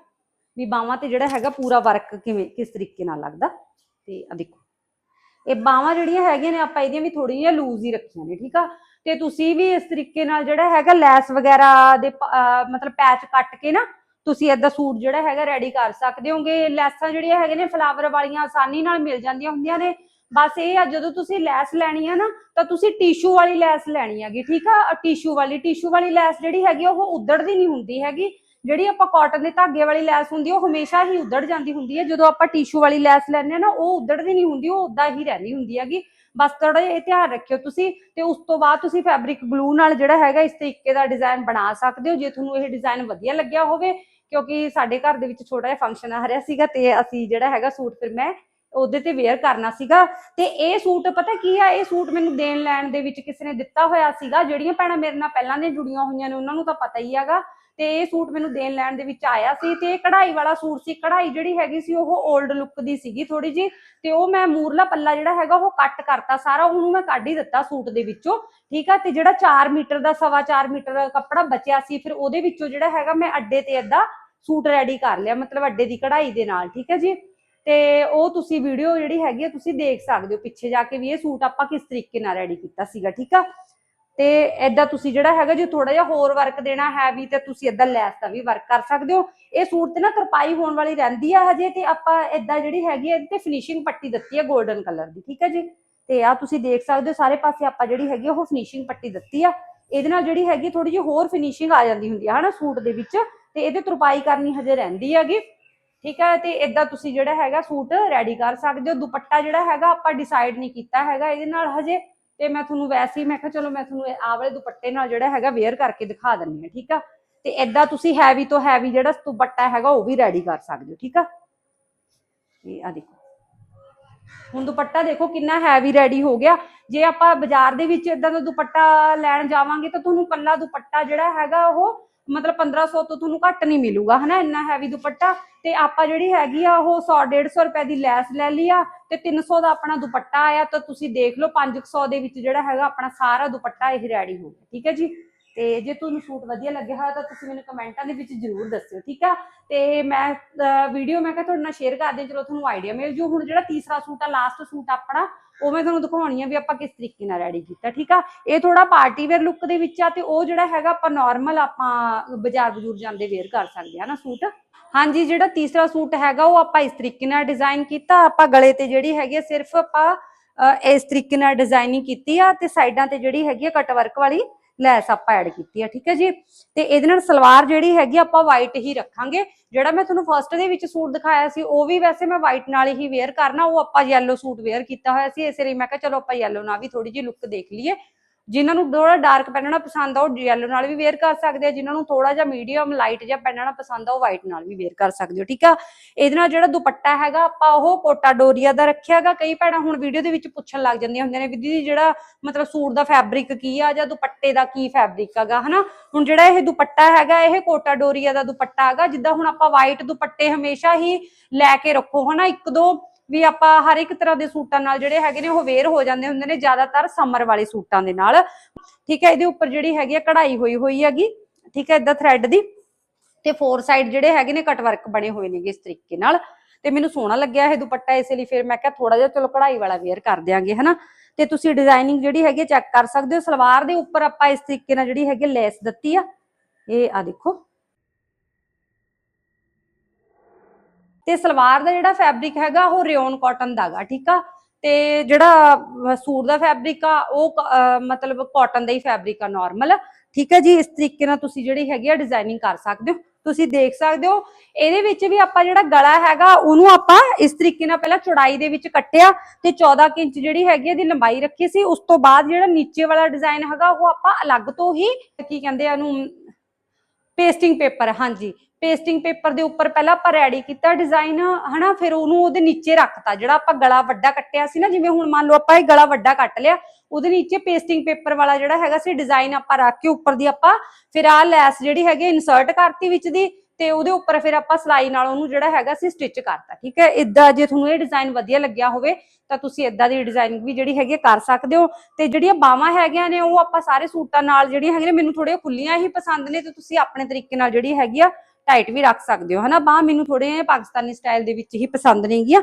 ਵੀ ਬਾਹਾਂ ਤੇ ਜਿਹੜਾ ਹੈਗਾ ਪੂਰਾ ਵਰਕ ਕਿਵੇਂ, ਕਿਸ ਤਰੀਕੇ ਨਾਲ ਲੱਗਦਾ। ਤੇ ਆ ਦੇਖੋ। ਇਹ ਬਾਹਾਂ ਜਿਹੜੀਆਂ ਹੈਗੀਆਂ ਨੇ ਆਪਾਂ ਇਹਦੀਆਂ ਵੀ ਥੋੜੀਆਂ ਲੂਜ਼ ਹੀ ਰੱਖੀਆਂ ਨੇ ਠੀਕ ਆ? ਤੇ ਤੁਸੀਂ ਵੀ ਇਸ ਤਰੀਕੇ ਨਾਲ ਜਿਹੜਾ ਹੈਗਾ ਲੈਸ ਵਗੈਰਾ ਦੇ ਮਤਲਬ ਪੈਚ ਕੱਟ ਕੇ ਨਾ ਤੁਸੀਂ ਏਦਾਂ ਸੂਟ ਜਿਹੜਾ ਹੈਗਾ ਰੈਡੀ ਕਰ ਸਕਦੇ ਹੋਗੇ। ਲੈਸਾਂ ਜਿਹੜੀਆਂ ਹੈਗੇ ਨੇ ਫਲਾਵਰ ਵਾਲੀਆਂ ਆਸਾਨੀ ਨਾਲ ਮਿਲ ਜਾਂਦੀਆਂ ਹੁੰਦੀਆਂ ਨੇ। ਬਸ ਇਹ ਆ ਜਦੋਂ ਤੁਸੀਂ ਲੈਸ ਲੈਣੀ ਆ ਨਾ ਤਾਂ ਤੁਸੀਂ ਟਿਸ਼ੂ ਵਾਲੀ ਲੈਸ ਲੈਣੀ ਹੈਗੀ ਠੀਕ ਆ? ਟਿਸ਼ੂ ਵਾਲੀ ਟਿਸ਼ੂ ਵਾਲੀ ਲੈਸ ਜਿਹੜੀ ਹੈਗੀ ਆ, ਉਹ ਉਧੜਦੀ ਨਹੀਂ ਹੁੰਦੀ ਹੈਗੀ। ਜਿਹੜੀ ਆਪਾਂ ਕਾਟਨ ਦੇ ਧਾਗੇ ਵਾਲੀ ਲੈਸ ਹੁੰਦੀ ਉਹ ਹਮੇਸ਼ਾ ਹੀ ਉਧੜ ਜਾਂਦੀ ਹੁੰਦੀ ਹੈ ਜਦੋਂ ਆਪਾਂ ਟਿਸ਼ੂ ਵਾਲੀ ਲੈਸ ਲੈਂਦੇ ਆ ਨਾ, ਉਹ ਉਧੜਦੀ ਨਹੀਂ ਹੁੰਦੀ, ਉਹ ਉਦਾਂ ਹੀ ਰਹਿੰਦੀ ਹੁੰਦੀ ਹੈਗੀ। ਬਸ ਥੋੜਾ ਜਿਹਾ ਇਹ ਧਿਆਨ ਰੱਖਿਓ ਤੁਸੀਂ ਤੇ ਉਸ ਤੋਂ ਬਾਅਦ ਤੁਸੀਂ ਫੈਬਰਿਕ ਗਲੂ ਨਾਲ ਜਿਹੜਾ ਹੈਗਾ ਇਸ ਤਰੀਕੇ ਦਾ ਡਿਜ਼ਾਈਨ ਬਣਾ ਸਕਦੇ ਹੋ। ਜੇ ਤੁਹਾਨੂੰ ਇਹ ਡਿਜ਼ਾਈਨ ਵਧੀਆ ਲੱਗਿਆ ਹੋਵੇ, ਕਿਉਂਕਿ ਸਾਡੇ ਘਰ ਦੇ ਵਿੱਚ ਛੋਟਾ ਜਿਹਾ ਫੰਕਸ਼ਨ ਆ ਰਿਹਾ ਸੀਗਾ ਤੇ ਅਸੀਂ ਜਿਹੜਾ ਹੈਗਾ ਸੂਟ ਫਿਰ ਮੈਂ ਉਹਦੇ ਤੇ ਵੇਅਰ ਕਰਨਾ ਸੀਗਾ ਤੇ ਇਹ ਸੂਟ ਪਤਾ ਕੀ ਆ, ਇਹ ਸੂਟ ਮੈਨੂੰ ਦੇਣ ਲੈਣ ਦੇ ਵਿੱਚ ਕਿਸੇ ਨੇ ਦਿੱਤਾ ਹੋਇਆ ਸੀਗਾ, ਜਿਹੜੀਆਂ ਭੈਣਾਂ ਮੇਰੇ ਨਾਲ ਪਹਿਲਾਂ ਦੀਆਂ ਜੁੜੀਆਂ ਹੋਈਆਂ ਨੇ, ਉਹਨਾਂ ਨੂੰ ਤਾਂ ਪਤਾ ਹੀ ਹੈਗਾ ਤੇ ਇਹ ਸੂਟ ਮੈਨੂੰ ਦੇਣ ਲੈਣ ਦੇ ਵਿੱਚ ਆਇਆ ਸੀ ਤੇ ਇਹ ਕਢਾਈ ਵਾਲਾ ਸੂਟ ਸੀ, ਕਢਾਈ ਜਿਹੜੀ ਹੈਗੀ ਸੀ ਉਹ 올ਡ ਲੁੱਕ ਦੀ ਸੀਗੀ ਥੋੜੀ ਜੀ ਤੇ ਉਹ ਮੈਂ ਮੂਰਲਾ ਪੱਲਾ ਜਿਹੜਾ ਹੈਗਾ ਉਹ ਕੱਟ ਕਰਤਾ ਸਾਰਾ, ਉਹਨੂੰ ਮੈਂ ਕੱਢ ਹੀ ਦਿੱਤਾ ਸੂਟ ਦੇ ਵਿੱਚੋਂ, ਠੀਕ ਆ, ਤੇ ਜਿਹੜਾ 4 ਮੀਟਰ ਦਾ, ਸਵਾ 4 ਮੀਟਰ ਕੱਪੜਾ ਬਚਿਆ ਸੀ, ਫਿਰ ਉਹਦੇ ਵਿੱਚੋਂ ਜਿਹੜਾ ਹੈਗਾ ਮੈਂ ਅੱਡੇ ਤੇ ਏਦਾਂ ਸੂਟ ਰੈਡੀ ਕਰ ਲਿਆ, ਮਤਲਬ ਅੱਡੇ ਦੀ ਕਢਾਈ ਦੇ ਨਾਲ, ਠੀਕ ਹੈ ਜੀ। ਤੇ ਉਹ ਤੁਸੀਂ ਵੀਡੀਓ ਜਿਹੜੀ ਹੈਗੀ ਆ, ਤੁਸੀਂ ਦੇਖ ਸਕਦੇ ਹੋ ਪਿੱਛੇ ਜਾ ਕੇ ਵੀ ਇਹ ਸੂਟ ਆਪਾਂ ਕਿਸ ਤਰੀਕੇ ਨਾਲ ਰੈਡੀ ਕੀਤਾ ਸੀਗਾ, ਠੀਕ ਆ? ਤੇ ਐਦਾਂ ਤੁਸੀਂ ਜਿਹੜਾ ਹੈਗਾ, ਜੇ ਥੋੜਾ ਜਿਹਾ ਹੋਰ ਵਰਕ ਦੇਣਾ ਹੈ ਵੀ, ਤੇ ਤੁਸੀਂ ਐਦਾਂ ਲੈਸ ਦਾ ਵੀ ਵਰਕ ਕਰ ਸਕਦੇ ਹੋ। ਇਹ ਸੂਟ ਤੇ ਨਾ ਤਰਪਾਈ ਹੋਣ ਵਾਲੀ ਰਹਿੰਦੀ ਆ ਹਜੇ, ਤੇ ਆਪਾਂ ਐਦਾਂ ਜਿਹੜੀ ਹੈਗੀ ਆ ਤੇ ਫਿਨਿਸ਼ਿੰਗ ਪੱਟੀ ਦਿੱਤੀ ਹੈ 골ਡਨ ਕਲਰ ਦੀ, ਠੀਕ ਹੈ ਜੀ? ਤੇ ਆ ਤੁਸੀਂ ਦੇਖ ਸਕਦੇ ਹੋ, ਸਾਰੇ ਪਾਸੇ ਆਪਾਂ ਜਿਹੜੀ ਹੈਗੀ ਉਹ ਫਿਨਿਸ਼ਿੰਗ ਪੱਟੀ ਦਿੱਤੀ ਆ। ਇਹਦੇ ਨਾਲ ਜਿਹੜੀ ਹੈਗੀ ਥੋੜੀ ਜਿਹੀ ਹੋਰ ਫਿਨਿਸ਼ਿੰਗ ਆ ਜਾਂਦੀ ਹੁੰਦੀ ਆ, ਹਨਾ, ਸੂਟ ਦੇ ਵਿੱਚ? ਤੇ ਇਹਦੇ ਤਰਪਾਈ ਕਰਨੀ ਹਜੇ ਰਹਿੰਦੀ ਹੈਗੀ। ਠੀਕ ਹੈ, ਤੇ ਇਦਾਂ ਤੁਸੀਂ ਜਿਹੜਾ ਹੈਗਾ ਸੂਟ ਰੈਡੀ ਕਰ ਸਕਦੇ ਹੋ। ਦੁਪੱਟਾ ਜਿਹੜਾ ਹੈਗਾ ਆਪਾਂ ਡਿਸਾਈਡ ਨਹੀਂ ਕੀਤਾ ਹੈਗਾ ਇਹਦੇ ਨਾਲ ਹਜੇ। ਤੇ ਮੈਂ ਤੁਹਾਨੂੰ ਵੈਸੇ ਹੀ ਮੈਂ ਕਿਹਾ, ਚਲੋ ਮੈਂ ਤੁਹਾਨੂੰ ਆਹ ਵਾਲੇ ਦੁਪੱਟੇ ਨਾਲ ਜਿਹੜਾ ਹੈਗਾ ਵੇਅਰ ਕਰਕੇ ਦਿਖਾ ਦਿੰਨੀ ਆ ਠੀਕ ਆ? ਤੇ ਇਦਾਂ ਤੁਸੀਂ ਹੈਵੀ ਤੋਂ ਹੈਵੀ ਜਿਹੜਾ ਦੁਪੱਟਾ ਹੈਗਾ ਉਹ ਵੀ ਰੈਡੀ ਕਰ ਸਕਦੇ ਹੋ, ਠੀਕ ਆ? ਇਹ ਆ ਦੇਖੋ। ਹੁਣ ਦੁਪੱਟਾ ਦੇਖੋ ਕਿੰਨਾ ਹੈਵੀ ਰੈਡੀ ਹੋ ਗਿਆ। ਜੇ ਆਪਾਂ ਬਾਜ਼ਾਰ ਦੇ ਵਿੱਚ ਇਦਾਂ ਦਾ ਦੁਪੱਟਾ ਲੈਣ ਜਾਵਾਂਗੇ ਤਾਂ ਤੁਹਾਨੂੰ ਕੱਲਾ ਦੁਪੱਟਾ ਜਿਹੜਾ ਹੈਗਾ ਉਹ ਮਤਲਬ 1500 ਤੋਂ ਤੁਹਾਨੂੰ ਘੱਟ ਨਹੀਂ ਮਿਲੂਗਾ, ਹਨਾ? ਇੰਨਾ ਹੈਵੀ ਦੁਪੱਟਾ। ਤੇ ਆਪਾਂ ਜਿਹੜੀ ਹੈਗੀ ਆ, ਉਹ 100 150 ਰੁਪਏ ਦੀ ਲੈਸ ਲੈ ਲਈ ਆ, ਤੇ 300 ਦਾ ਆਪਣਾ ਦੁਪੱਟਾ ਆਇਆ, ਤਾਂ ਤੁਸੀਂ ਦੇਖ ਲਓ 500 ਦੇ ਵਿੱਚ ਜਿਹੜਾ ਹੈਗਾ, ਆਪਣਾ ਸਾਰਾ ਦੁਪੱਟਾ ਇਹ ਰੈਡੀ ਹੋ ਗਿਆ, ਠੀਕ ਹੈ ਜੀ? ਤੇ ਜੇ ਤੁਹਾਨੂੰ ਸੂਟ ਵਧੀਆ ਲੱਗਿਆ ਹੋਇਆ, ਤਾਂ ਤੁਸੀਂ ਮੈਨੂੰ ਕਮੈਂਟਾਂ ਦੇ ਵਿੱਚ ਜਰੂਰ ਦੱਸਿਓ, ਠੀਕ ਆ? ਤੇ ਮੈਂ ਵੀਡੀਓ ਮੈਂ ਕਿਹਾ ਤੁਹਾਡੇ ਨਾਲ ਸ਼ੇਅਰ ਕਰਦੇ ਚਲੋ ਤੁਹਾਨੂੰ ਆਈਡੀਆ ਮਿਲ ਜੂ। ਹੁਣ ਜਿਹੜਾ ਤੀਸਰਾ ਸੂਟ ਆ ਲਾਸਟ ਸੂਟ ਆਪਣਾ ਉਹ ਮੈਂ ਤੁਹਾਨੂੰ ਦਿਖਾਉਣੀ ਆ ਵੀ ਆਪਾਂ ਕਿਸ ਤਰੀਕੇ ਨਾਲ ਰੈਡੀ ਕੀਤਾ, ਠੀਕ ਆ? ਇਹ ਥੋੜਾ ਪਾਰਟੀ ਵੇਅਰ ਲੁੱਕ ਦੇ ਵਿੱਚ ਆ ਤੇ ਉਹ ਜਿਹੜਾ ਹੈਗਾ ਆਪਾਂ ਨਾਰਮਲ ਆਪਾਂ ਬਾਜ਼ਾਰ ਬਜ਼ੂਰ ਜਾਂਦੇ ਵੇਅਰ ਕਰ ਸਕਦੇ ਆ ਨਾ ਸੂਟ? ਹਾਂਜੀ, ਜਿਹੜਾ ਤੀਸਰਾ ਸੂਟ ਹੈਗਾ ਉਹ ਆਪਾਂ ਇਸ ਤਰੀਕੇ ਨਾਲ ਡਿਜ਼ਾਈਨ ਕੀਤਾ, ਆਪਾਂ ਗਲੇ ਤੇ ਜਿਹੜੀ ਹੈਗੀ ਆ ਸਿਰਫ ਆਪਾਂ ਇਸ ਤਰੀਕੇ ਨਾਲ ਡਿਜ਼ਾਈਨਿੰਗ ਕੀਤੀ ਆ ਤੇ ਸਾਈਡਾਂ ਤੇ ਜਿਹੜੀ ਹੈਗੀ ਆ ਕਟ ਵਰਕ ਵਾਲੀ ਲੈਸ ਆਪਾਂ ਐਡ ਕੀਤੀ ਆ, ਠੀਕ ਹੈ ਜੀ? ਤੇ ਇਹਦੇ ਨਾਲ ਸਲਵਾਰ ਜਿਹੜੀ ਹੈਗੀ ਆਪਾਂ ਵਾਈਟ ਹੀ ਰੱਖਾਂਗੇ। ਜਿਹੜਾ ਮੈਂ ਤੁਹਾਨੂੰ ਫਰਸਟ ਦੇ ਵਿੱਚ ਸੂਟ ਦਿਖਾਇਆ ਸੀ, ਉਹ ਵੀ ਵੈਸੇ ਮੈਂ ਵਾਈਟ ਨਾਲ ਹੀ ਵੇਅਰ ਕਰਨਾ, ਉਹ ਆਪਾਂ ਯੈਲੋ ਸੂਟ ਵੇਅਰ ਕੀਤਾ ਹੋਇਆ ਸੀ, ਇਸੇ ਲਈ ਮੈਂ ਕਿਹਾ ਚਲੋ ਆਪਾਂ ਯੈਲੋ ਨਾਲ ਵੀ ਥੋੜੀ ਜਿਹੀ ਲੁੱਕ ਦੇਖ ਲਈਏ। ਜਿਨ੍ਹਾਂ ਨੂੰ ਥੋੜਾ ਡਾਰਕ ਪਹਿਨਣਾ ਪਸੰਦ ਆ, ਉਹ ਯੈਲੋ ਨਾਲ ਵੀ ਵੇਅਰ ਕਰ ਸਕਦੇ ਆ, ਜਿਨ੍ਹਾਂ ਨੂੰ ਥੋੜਾ ਜਿਹਾ ਮੀਡੀਅਮ ਲਾਈਟ ਜਿਹਾ ਪਹਿਨਣਾ ਪਸੰਦ ਆ, ਉਹ ਵਾਈਟ ਨਾਲ ਵੀ ਵੇਅਰ ਕਰ ਸਕਦੇ ਹੋ, ਠੀਕ ਆ? ਇਹਦੇ ਨਾਲ ਜਿਹੜਾ ਦੁਪੱਟਾ ਹੈਗਾ, ਆਪਾਂ ਉਹ ਕੋਟਾ ਡੋਰੀਆ ਦਾ ਰੱਖਿਆਗਾ ਕਈ ਭੈਣਾਂ ਹੁਣ ਵੀਡੀਓ ਦੇ ਵਿੱਚ ਪੁੱਛਣ ਲੱਗ ਜਾਂਦੀਆਂ ਹੁੰਦੀਆਂ ਨੇ ਵੀ ਦੀਦੀ ਜਿਹੜਾ ਮਤਲਬ ਸੂਟ ਦਾ ਫੈਬਰਿਕ ਕੀ ਆ ਜਾਂ ਦੁਪੱਟੇ ਦਾ ਕੀ ਫੈਬਰਿਕ ਹੈਗਾ, ਹਨਾ? ਹੁਣ ਜਿਹੜਾ ਇਹ ਦੁਪੱਟਾ ਹੈਗਾ, ਇਹ ਕੋਟਾ ਡੋਰੀਆ ਦਾ ਦੁਪੱਟਾ ਹੈਗਾ, ਜਿੱਦਾਂ ਹੁਣ ਆਪਾਂ ਵਾਈਟ ਦੁਪੱਟੇ ਹਮੇਸ਼ਾ ਹੀ ਲੈ ਕੇ ਰੱਖੋ, ਹਨਾ? ਇੱਕ ਦੋ ਵੀ ਆਪਾਂ ਹਰ ਇੱਕ ਤਰ੍ਹਾਂ ਦੇ ਸੂਟਾਂ ਨਾਲ ਜਿਹੜੇ ਹੈਗੇ ਨੇ ਉਹ ਵੇਅਰ ਹੋ ਜਾਂਦੇ ਹੁੰਦੇ ਨੇ, ਜ਼ਿਆਦਾਤਰ ਸਮਰ ਵਾਲੇ ਸੂਟਾਂ ਦੇ ਨਾਲ। ਠੀਕ ਹੈ, ਇਹਦੇ ਉੱਪਰ ਜਿਹੜੀ ਹੈਗੀ ਆ ਕਢਾਈ ਹੋਈ ਹੋਈ ਹੈਗੀ, ਠੀਕ ਹੈ ਇਦਾਂ ਥ੍ਰੈਡ ਦੀ। ਤੇ ਫੋਰ ਸਾਈਡ ਜਿਹੜੇ ਹੈਗੇ ਨੇ ਕਟ ਵਰਕ ਬਣੇ ਹੋਏ ਨੇਗੇ ਇਸ ਤਰੀਕੇ ਨਾਲ। ਤੇ ਮੈਨੂੰ ਸੋਹਣਾ ਲੱਗਿਆ ਇਹ ਦੁਪੱਟਾ ਇਸੇ ਲਈ ਫਿਰ ਮੈਂ ਕਿਹਾ ਥੋੜਾ ਜਿਹਾ ਚਲੋ ਕਢਾਈ ਵਾਲਾ ਵੇਅਰ ਕਰ ਦਿਆਂਗੇ, ਹਨਾ। ਤੇ ਤੁਸੀਂ ਡਿਜ਼ਾਈਨਿੰਗ ਜਿਹੜੀ ਹੈਗੀ ਚੈੱਕ ਕਰ ਸਕਦੇ ਹੋ। ਸਲਵਾਰ ਦੇ ਉੱਪਰ ਆਪਾਂ ਇਸ ਤਰੀਕੇ ਨਾਲ ਜਿਹੜੀ ਹੈਗੀ ਲੈਸ ਦਿੱਤੀ ਆ। ਇਹ ਆ ਦੇਖੋ। ਤੇ ਸਲਵਾਰ ਦਾ ਜਿਹੜਾ ਫੈਬਰਿਕ ਹੈਗਾ ਉਹ ਰਿਓਨ ਕਾਟਨ ਦਾਗਾ ਠੀਕ ਆ? ਤੇ ਜਿਹੜਾ ਸੂਟ ਦਾ ਫੈਬਰਿਕ ਆ, ਉਹ ਮਤਲਬ ਕਾਟਨ ਦਾ ਹੀ ਫੈਬਰਿਕ ਆ ਨਾਰਮਲ ਠੀਕ ਹੈ ਜੀ? ਇਸ ਤਰੀਕੇ ਨਾਲ ਤੁਸੀਂ ਜਿਹੜੀ ਹੈਗੀ ਆ ਡਿਜ਼ਾਈਨਿੰਗ ਕਰ ਸਕਦੇ ਹੋ। ਤੁਸੀਂ ਦੇਖ ਸਕਦੇ ਹੋ, ਇਹਦੇ ਵਿੱਚ ਵੀ ਆਪਾਂ ਜਿਹੜਾ ਗਲਾ ਹੈਗਾ, ਉਹਨੂੰ ਆਪਾਂ ਇਸ ਤਰੀਕੇ ਨਾਲ ਪਹਿਲਾਂ ਚੌੜਾਈ ਦੇ ਵਿੱਚ ਕੱਟਿਆ ਤੇ 14 ਕੁ ਇੰਚ ਜਿਹੜੀ ਹੈਗੀ ਆ, ਇਹਦੀ ਲੰਬਾਈ ਰੱਖੀ ਸੀ। ਉਸ ਤੋਂ ਬਾਅਦ ਜਿਹੜਾ ਨੀਚੇ ਵਾਲਾ ਡਿਜ਼ਾਈਨ ਹੈਗਾ, ਉਹ ਆਪਾਂ ਅਲੱਗ ਤੋਂ ਹੀ, ਕੀ ਕਹਿੰਦੇ ਆ ਉਹਨੂੰ ਪੇਸਟਿੰਗ ਪੇਪਰ, ਹਾਂਜੀ। ਪੇਸਟਿੰਗ ਪੇਪਰ ਦੇ ਉੱਪਰ ਪਹਿਲਾਂ ਆਪਾਂ ਰੈਡੀ ਕੀਤਾ ਡਿਜ਼ਾਈਨ, ਹਨਾ? ਫਿਰ ਉਹਨੂੰ ਉਹਦੇ ਨੀਚੇ ਰੱਖਤਾ, ਜਿਹੜਾ ਆਪਾਂ ਗਲਾ ਵੱਡਾ ਕੱਟਿਆ ਸੀ ਨਾ, ਜਿਵੇਂ ਹੁਣ ਮੰਨ ਲਓ ਆਪਾਂ ਇਹ ਗਲਾ ਵੱਡਾ ਕੱਟ ਲਿਆ, ਉਹਦੇ ਨੀਚੇ ਪੇਸਟਿੰਗ ਪੇਪਰ ਵਾਲਾ ਜਿਹੜਾ ਹੈਗਾ ਸੀ, ਡਿਜ਼ਾਈਨ ਆਪਾਂ ਰੱਖ ਕੇ ਉੱਪਰ ਦੀ ਆਪਾਂ ਫਿਰ ਆਹ ਲੈਸ ਜਿਹੜੀ ਹੈਗੀ ਇਨਸਰਟ ਕਰਤੀ ਵਿੱਚ ਦੀ, ਤੇ ਉਹਦੇ ਉੱਪਰ ਫਿਰ ਆਪਾਂ ਸਲਾਈ ਨਾਲ ਉਹਨੂੰ ਜਿਹੜਾ ਹੈਗਾ ਸੀ ਸਟਿਚ ਕਰਤਾ, ਠੀਕ ਹੈ? ਇਦਾਂ ਜੇ ਤੁਹਾਨੂੰ ਇਹ ਡਿਜ਼ਾਈਨ ਵਧੀਆ ਲੱਗਿਆ ਹੋਵੇ, ਤਾਂ ਤੁਸੀਂ ਇਦਾਂ ਦੀ ਡਿਜ਼ਾਈਨਿੰਗ ਵੀ ਜਿਹੜੀ ਹੈਗੀ ਕਰ ਸਕਦੇ ਹੋ, ਤੇ ਜਿਹੜੀਆਂ ਬਾਹਾਂ ਹੈਗੀਆਂ ਨੇ, ਉਹ ਆਪਾਂ ਸਾਰੇ ਸੂਟਾਂ ਨਾਲ ਜਿਹੜੀਆਂ ਹੈਗੀਆਂ ਨੇ, ਮੈਨੂੰ ਥੋੜੇ ਖੁੱਲੀਆਂ ਹੀ ਪਸੰਦ ਨੇ, ਤੇ ਤੁਸੀਂ ਆਪਣੇ ਤਰੀਕੇ ਨਾਲ ਜਿਹੜੀ ਹੈਗੀ ਆ ਟਾਈਟ ਵੀ ਰੱਖ ਸਕਦੇ ਹੋ, ਹਨਾ? ਬਾਹ ਮੈਨੂੰ ਥੋੜੇ ਪਾਕਿਸਤਾਨੀ ਸਟਾਈਲ ਦੇ ਵਿੱਚ ਹੀ ਪਸੰਦ ਨੇਗੀਆਂ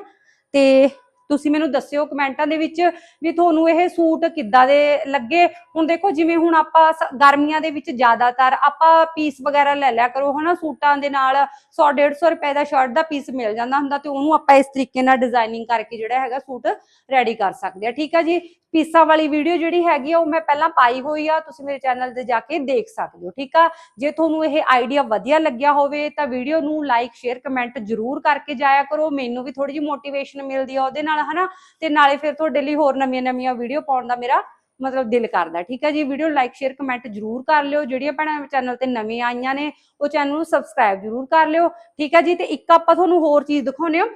ਤੇ ਤੁਸੀਂ ਮੈਨੂੰ ਦੱਸਿਓ ਕਮੈਂਟਾਂ ਦੇ ਵਿੱਚ ਵੀ ਤੁਹਾਨੂੰ ਇਹ ਸੂਟ ਕਿੱਦਾਂ ਦੇ ਲੱਗੇ? ਹੁਣ ਦੇਖੋ, ਜਿਵੇਂ ਹੁਣ ਆਪਾਂ ਗਰਮੀਆਂ ਦੇ ਵਿੱਚ ਜ਼ਿਆਦਾਤਰ ਆਪਾਂ ਪੀਸ ਵਗੈਰਾ ਲੈ ਲਿਆ ਕਰੋ, ਹਨਾ? ਸੂਟਾਂ ਦੇ ਨਾਲ 100 150 ਰੁਪਏ ਦਾ ਸ਼ਰਟ ਦਾ ਪੀਸ ਮਿਲ ਜਾਂਦਾ ਹੁੰਦਾ ਤੇ ਉਹਨੂੰ ਆਪਾਂ ਇਸ ਤਰੀਕੇ ਨਾਲ ਡਿਜ਼ਾਈਨਿੰਗ ਕਰਕੇ ਜਿਹੜਾ ਹੈਗਾ ਸੂਟ ਰੈਡੀ ਕਰ ਸਕਦੇ ਆ ਠੀਕ ਆ ਜੀ? ਪੀਸਾਂ ਵਾਲੀ ਵੀਡੀਓ ਜਿਹੜੀ ਹੈਗੀ ਆ, ਉਹ ਮੈਂ ਪਹਿਲਾਂ ਪਾਈ ਹੋਈ ਆ, ਤੁਸੀਂ ਮੇਰੇ ਚੈਨਲ ਤੇ ਜਾ ਕੇ ਦੇਖ ਸਕਦੇ ਹੋ। ਠੀਕ ਆ? ਜੇ ਤੁਹਾਨੂੰ ਇਹ ਆਈਡੀਆ ਵਧੀਆ ਲੱਗਿਆ ਹੋਵੇ, ਤਾਂ ਵੀਡੀਓ ਨੂੰ ਲਾਈਕ ਸ਼ੇਅਰ ਕਮੈਂਟ ਜਰੂਰ ਕਰਕੇ ਜਾਇਆ ਕਰੋ। ਮੈਨੂੰ ਵੀ ਥੋੜੀ ਜਿਹੀ ਮੋਟੀਵੇਸ਼ਨ ਮਿਲਦੀ ਆ ਉਹਦੇ ਨਾਲ। ਹਨਾ? ਤੇ ਨਾਲੇ ਫਿਰ ਤੁਹਾਡੇ ਲਈ ਹੋਰ ਨਵੀਆਂ ਨਵੀਆਂ ਵੀਡੀਓ ਪਾਉਣ ਦਾ ਮੇਰਾ ਮਤਲਬ ਦਿਲ ਕਰਦਾ, ਠੀਕ ਹੈ ਜੀ? ਵੀਡੀਓ ਲਾਈਕ ਸ਼ੇਅਰ ਕਮੈਂਟ ਜਰੂਰ ਕਰ ਲਿਓ। ਜਿਹੜੀਆਂ ਭੈਣਾਂ ਚੈਨਲ ਤੇ ਨਵੀਆਂ ਆਈਆਂ ਨੇ, ਉਹ ਚੈਨਲ ਨੂੰ ਸਬਸਕ੍ਰਾਈਬ ਜਰੂਰ ਕਰ ਲਿਓ, ਠੀਕ ਹੈ ਜੀ? ਤੇ ਇੱਕ ਆਪਾਂ ਤੁਹਾਨੂੰ ਹੋਰ ਚੀਜ਼ ਦਿਖਾਉਨੇ ਆ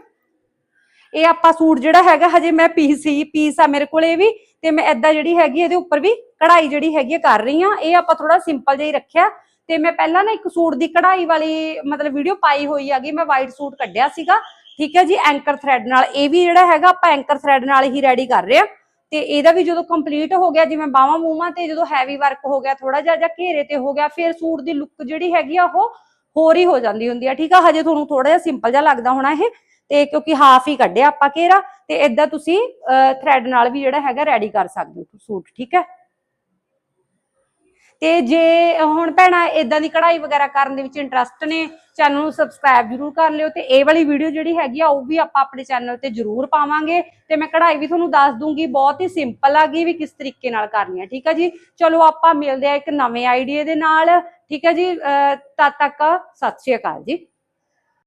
ਇਹ ਆਪਾਂ ਸੂਟ ਜਿਹੜਾ ਹੈਗਾ, ਹਜੇ ਮੈਂ ਪੀਸ ਹੀ ਪੀਸ ਆ ਮੇਰੇ ਕੋਲ ਇਹ ਵੀ, ਤੇ ਮੈਂ ਏਦਾਂ ਜਿਹੜੀ ਹੈਗੀ, ਇਹਦੇ ਉੱਪਰ ਵੀ ਕਢਾਈ ਜਿਹੜੀ ਹੈਗੀ ਆ ਕਰ ਰਹੀ ਆ ਇਹ ਆਪਾਂ ਥੋੜਾ ਸਿੰਪਲ ਜਿਹਾ ਹੀ ਰੱਖਿਆ। ਤੇ ਮੈਂ ਪਹਿਲਾਂ ਨਾ ਇੱਕ ਸੂਟ ਦੀ ਕਢਾਈ ਵਾਲੀ ਮਤਲਬ ਵੀਡੀਓ ਪਾਈ ਹੋਈ ਹੈਗੀ, ਮੈਂ ਵਾਈਟ ਸੂਟ ਕੱਢਿਆ ਸੀਗਾ। ਠੀਕ ਹੈ ਜੀ ਐਂਕਰ ਥ੍ਰੈਡ ਨਾਲ। ਇਹ ਵੀ ਜਿਹੜਾ ਹੈਗਾ, ਆਪਾਂ ਐਂਕਰ ਥ੍ਰੈਡ ਨਾਲ ਹੀ ਰੈਡੀ ਕਰ ਰਹੇ ਆ ਤੇ ਇਹਦਾ ਵੀ ਜਦੋਂ ਕੰਪਲੀਟ ਹੋ ਗਿਆ, ਜਿਵੇਂ ਬਾਹਾਂ ਮੂਹਾਂ ਤੇ ਜਦੋਂ ਹੈਵੀ ਵਰਕ ਹੋ ਗਿਆ ਥੋੜਾ ਜਿਹਾ ਜਾਂ ਘੇਰੇ ਤੇ ਹੋ ਗਿਆ, ਫਿਰ ਸੂਟ ਦੀ ਲੁੱਕ ਜਿਹੜੀ ਹੈਗੀ ਆ, ਉਹ ਹੋਰ ਹੀ ਹੋ ਜਾਂਦੀ ਹੁੰਦੀ ਆ। ਠੀਕ ਆ, ਹਜੇ ਤੁਹਾਨੂੰ ਥੋੜਾ ਜਿਹਾ ਸਿੰਪਲ ਜਿਹਾ ਲੱਗਦਾ ਹੋਣਾ ਇਹ। ਤੇ ਕਿਉਂਕਿ ਹਾਫ ਹੀ ਕੱਢਿਆ ਆਪਾਂ ਘੇਰਾ, ਤੇ ਇਦਾਂ ਤੁਸੀਂ ਥ੍ਰੈਡ ਨਾਲ ਵੀ ਜਿਹੜਾ ਹੈਗਾ ਰੈਡੀ ਕਰ ਸਕਦੇ ਹੋ ਸੂਟ। ਠੀਕ ਹੈ? ਤੇ ਜੇ ਹੁਣ ਭੈਣਾ ਇਦਾਂ ਦੀ ਕਢਾਈ ਵਗੈਰਾ ਕਰਨ ਦੇ ਵਿੱਚ ਇੰਟਰਸਟ ਨੇ ਚੈਨਲ ਨੂੰ ਸਬਸਕ੍ਰਾਈਬ ਜਰੂਰ ਕਰ ਲਿਓ ਤੇ ਇਹ ਵਾਲੀ ਵੀਡੀਓ ਜਿਹੜੀ ਹੈਗੀ ਆ, ਉਹ ਵੀ ਆਪਾਂ ਆਪਣੇ ਚੈਨਲ ਤੇ ਜਰੂਰ ਪਾਵਾਂਗੇ। ਤੇ ਮੈਂ ਕਢਾਈ ਵੀ ਤੁਹਾਨੂੰ ਦੱਸ ਦੂੰਗੀ, ਬਹੁਤ ਹੀ ਸਿੰਪਲ ਆ ਗਈ ਵੀ ਕਿਸ ਤਰੀਕੇ ਨਾਲ ਕਰਨੀ ਹੈ ਠੀਕ ਹੈ ਜੀ? ਚਲੋ ਆਪਾਂ ਮਿਲਦੇ ਆ ਇੱਕ ਨਵੇਂ ਆਈਡੀਆ ਦੇ ਨਾਲ, ਠੀਕ ਹੈ ਜੀ? ਤਦ ਤੱਕ ਸਤਿ ਸ਼੍ਰੀ ਅਕਾਲ ਜੀ।